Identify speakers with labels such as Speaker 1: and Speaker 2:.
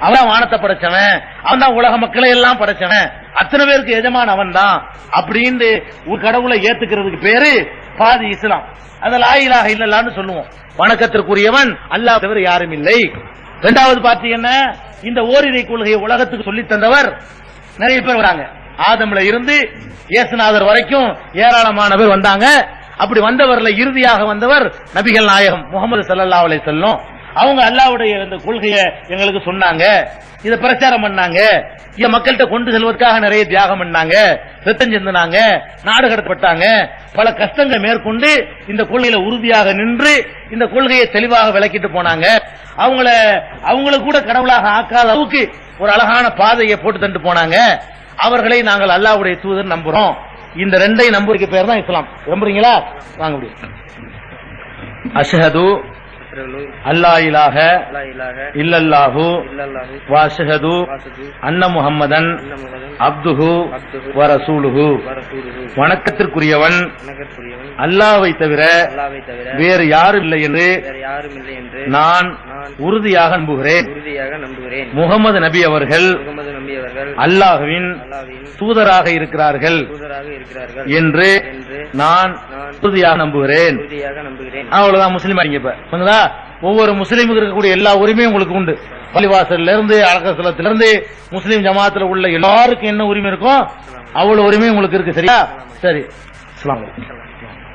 Speaker 1: அவன் வானத்தை படைச்சவன் அவன் தான் உலக மக்களை எல்லாம் படைச்சவன். அத்தனை பேருக்கு எஜமான அவன் தான் அப்படின்னு ஒரு கடவுளை ஏத்துக்கிறதுக்கு பேரு பாதி இஸ்லாம். அந்த லாயிலாக இல்லலான்னு சொல்லுவோம். வணக்கத்திற்குரியவன் அல்லாஹ் தவிர யாரும் இல்லை. இரண்டாவது பாத்தீங்கன்னா இந்த ஓரிரை கொள்கையை உலகத்துக்கு சொல்லித் தந்தவர் நிறைய பேர் வராங்க. ஆதம்ல இருந்து இயேசுநாதர் வரைக்கும் ஏராளமான பேர் வந்தாங்க. அப்படி வந்தவர்ல இறுதியாக வந்தவர் நபிகள் நாயகம் முகமது சல்லா அலை செல்லும் அவங்க அல்லாவுடைய இந்த கொள்கையை எங்களுக்கு சொன்னாங்க. இதை பிரச்சாரம் பண்ணாங்க. இதை மக்கள்கிட்ட கொண்டு செல்வதற்காக நிறைய தியாகம் பண்ணாங்க. ரத்தம் சிந்தினாங்க. நாடு கடத்தப்பட்டாங்க. பல கஷ்டங்களை மேற்கொண்டு இந்த கொள்கையில உறுதியாக நின்று இந்த கொள்கையை தெளிவாக விளக்கிட்டு போனாங்க. அவங்கள அவங்கள கூட கடவுளாக ஆக்காத அளவுக்கு ஒரு அழகான பாதையை போட்டு தந்து போனாங்க. அவர்களை நாங்கள் அல்லாஹ்வுடைய தூதர் நம்புறோம். இந்த ரெண்டை நம்புறதுக்கு பேர் தான் இஸ்லாம். நம்புறீங்களா வாங்க முடியும் அஷஹது அல்லா இலாஹ
Speaker 2: லா இலாஹ.
Speaker 1: இல்லல்லாஹு
Speaker 2: வாசது
Speaker 1: அன்ன
Speaker 2: அன்னமுகதன்
Speaker 1: அப்துஹு வரசூலுஹு
Speaker 2: வரசூலுஹு.
Speaker 1: வணக்கத்திற்குரியவன். அல்லாவை தவிர வேறு யாரும் இல்லை என்று நான் உறுதியாக நம்புகிறேன். முகமது நபி அவர்கள் அல்லாஹுவின் தூதராக இருக்கிறார்கள் என்று நான் உறுதியாக நம்புகிறேன். அவ்வளவுதான் முஸ்லீம் ஆகிங்க இப்ப. புரியுதா? ஒவ்வொரு முஸ்லீமுக்கு இருக்கக்கூடிய எல்லா உரிமையும் உங்களுக்கு உண்டு. பள்ளிவாசல்ல இருந்து அழகசலத்துல இருந்து முஸ்லீம் ஜமாத்துல உள்ள எல்லாருக்கும் என்ன உரிமை இருக்கோ அவ்வளவு உரிமை உங்களுக்கு இருக்கு சரியா? சரி. அலைக்கும்.